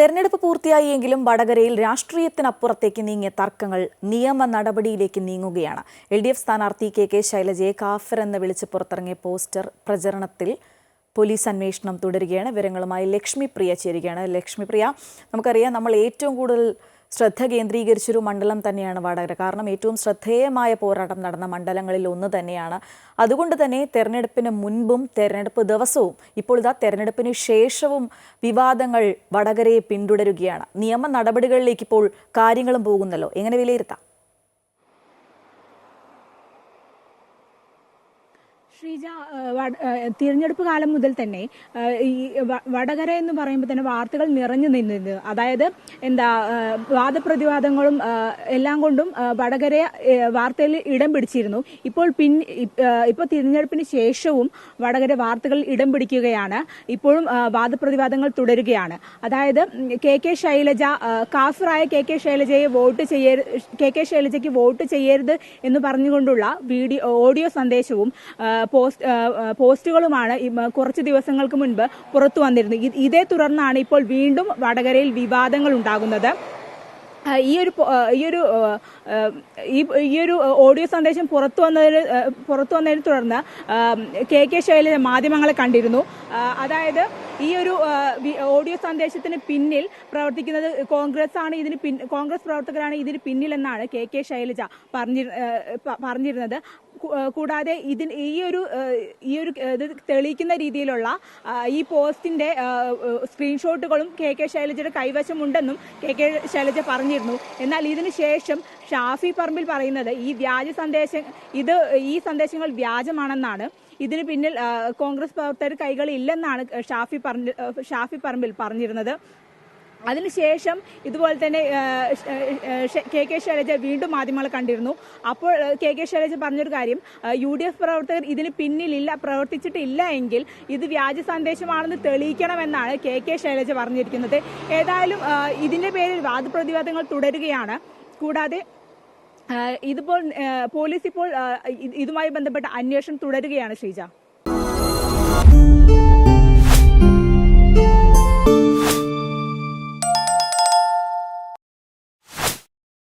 തെരഞ്ഞെടുപ്പ് പൂർത്തിയായെങ്കിലും വടകരയിൽ രാഷ്ട്രീയത്തിനപ്പുറത്തേക്ക് നീങ്ങിയ തർക്കങ്ങൾ നിയമ നടപടിയിലേക്ക് നീങ്ങുകയാണ്. എൽ ഡി എഫ് സ്ഥാനാർത്ഥി കെ കെ ശൈലജയെ കാഫർ എന്ന് വിളിച്ച് പുറത്തിറങ്ങിയ പോസ്റ്റർ പ്രചരണത്തിൽ പോലീസ് അന്വേഷണം തുടരുകയാണ്. വിവരങ്ങളുമായി ലക്ഷ്മി പ്രിയ ചേരുകയാണ്. ലക്ഷ്മി പ്രിയ നമുക്കറിയാം നമ്മൾ ഏറ്റവും കൂടുതൽ ശ്രദ്ധ കേന്ദ്രീകരിച്ചൊരു മണ്ഡലം തന്നെയാണ് വാടകര. കാരണം ഏറ്റവും ശ്രദ്ധേയമായ പോരാട്ടം നടന്ന മണ്ഡലങ്ങളിൽ ഒന്ന് തന്നെയാണ്. അതുകൊണ്ട് തന്നെ തെരഞ്ഞെടുപ്പിന് മുൻപും തെരഞ്ഞെടുപ്പ് ദിവസവും ഇപ്പോൾ ഇതാ തെരഞ്ഞെടുപ്പിന് ശേഷവും വിവാദങ്ങൾ വടകരയെ പിന്തുടരുകയാണ്. നിയമ നടപടികളിലേക്ക് ഇപ്പോൾ കാര്യങ്ങളും പോകുന്നല്ലോ. എങ്ങനെ വിലയിരുത്താം? ശ്രീജ തിരഞ്ഞെടുപ്പ് കാലം മുതൽ തന്നെ ഈ വടകര എന്ന് പറയുമ്പോൾ തന്നെ വാർത്തകൾ നിറഞ്ഞു നിന്നത് അതായത് എന്താ വാദപ്രതിവാദങ്ങളും എല്ലാം കൊണ്ടും വടകര വാർത്തയിൽ ഇടം പിടിച്ചിരുന്നു. ഇപ്പോൾ പിൻ ഇപ്പോൾ തിരഞ്ഞെടുപ്പിന് ശേഷവും വടകര വാർത്തകൾ ഇടം പിടിക്കുകയാണ്. ഇപ്പോഴും വാദപ്രതിവാദങ്ങൾ തുടരുകയാണ്. അതായത് കെ കെ ശൈലജ കാഫറായ കെ കെ ശൈലജയെ വോട്ട് ചെയ്യരുത് കെ കെ ശൈലജയ്ക്ക് വോട്ട് ചെയ്യരുത് എന്ന് പറഞ്ഞുകൊണ്ടുള്ള വീഡിയോ ഓഡിയോ സന്ദേശവും പോസ്റ്റുകളുമാണ് കുറച്ച് ദിവസങ്ങൾക്ക് മുൻപ് പുറത്തു വന്നിരുന്നത്. ഇതേ തുടർന്നാണ് ഇപ്പോൾ വീണ്ടും വടകരയിൽ വിവാദങ്ങൾ ഉണ്ടാകുന്നത്. ഈ ഒരു ഈ ഒരു ഈ ഒരു ഓഡിയോ സന്ദേശം പുറത്തു വന്നതിന് പുറത്തു വന്നതിനെ തുടർന്ന് കെ കെ ശൈലജ മാധ്യമങ്ങളെ കണ്ടിരുന്നു. അതായത് ഈ ഒരു ഓഡിയോ സന്ദേശത്തിന് പിന്നിൽ പ്രവർത്തിക്കുന്നത് കോൺഗ്രസ് ആണ് ഇതിന് കോൺഗ്രസ് പ്രവർത്തകരാണ് ഇതിന് പിന്നിലെന്നാണ് കെ കെ ശൈലജ പറഞ്ഞി പറഞ്ഞിരുന്നത്. കൂടാതെ ഇതിന് ഈ ഒരു ഈ ഒരു ഇത് തെളിയിക്കുന്ന രീതിയിലുള്ള ഈ പോസ്റ്റിന്റെ സ്ക്രീൻഷോട്ടുകളും കെ കെ ശൈലജയുടെ കൈവശമുണ്ടെന്നും കെ കെ ശൈലജ പറഞ്ഞിരുന്നു. എന്നാൽ ഇതിനുശേഷം ഷാഫി പറമ്പിൽ പറയുന്നത് ഈ വ്യാജ സന്ദേശം ഇത് ഈ സന്ദേശങ്ങൾ വ്യാജമാണെന്നാണ്. ഇതിന് പിന്നിൽ കോൺഗ്രസ് പ്രവർത്തകർ കൈകളില്ലെന്നാണ് ഷാഫി പറഞ്ഞ് ഷാഫി പറമ്പിൽ പറഞ്ഞിരുന്നത്. അതിനുശേഷം ഇതുപോലെ തന്നെ കെ കെ ശൈലജ വീണ്ടും മാധ്യമങ്ങളെ കണ്ടിരുന്നു. അപ്പോൾ കെ കെ ശൈലജ പറഞ്ഞൊരു കാര്യം യു ഡി എഫ് പ്രവർത്തകർ ഇതിന് പിന്നിലില്ല പ്രവർത്തിച്ചിട്ടില്ല എങ്കിൽ ഇത് വ്യാജ സന്ദേശമാണെന്ന് തെളിയിക്കണമെന്നാണ് കെ കെ ശൈലജ പറഞ്ഞിരിക്കുന്നത്. ഏതായാലും ഇതിന്റെ പേരിൽ വാദപ്രതിവാദങ്ങൾ തുടരുകയാണ്. കൂടാതെ ഇതിപ്പോൾ പോലീസ് ഇപ്പോൾ ഇതുമായി ബന്ധപ്പെട്ട അന്വേഷണം തുടരുകയാണ് ശ്രീജ.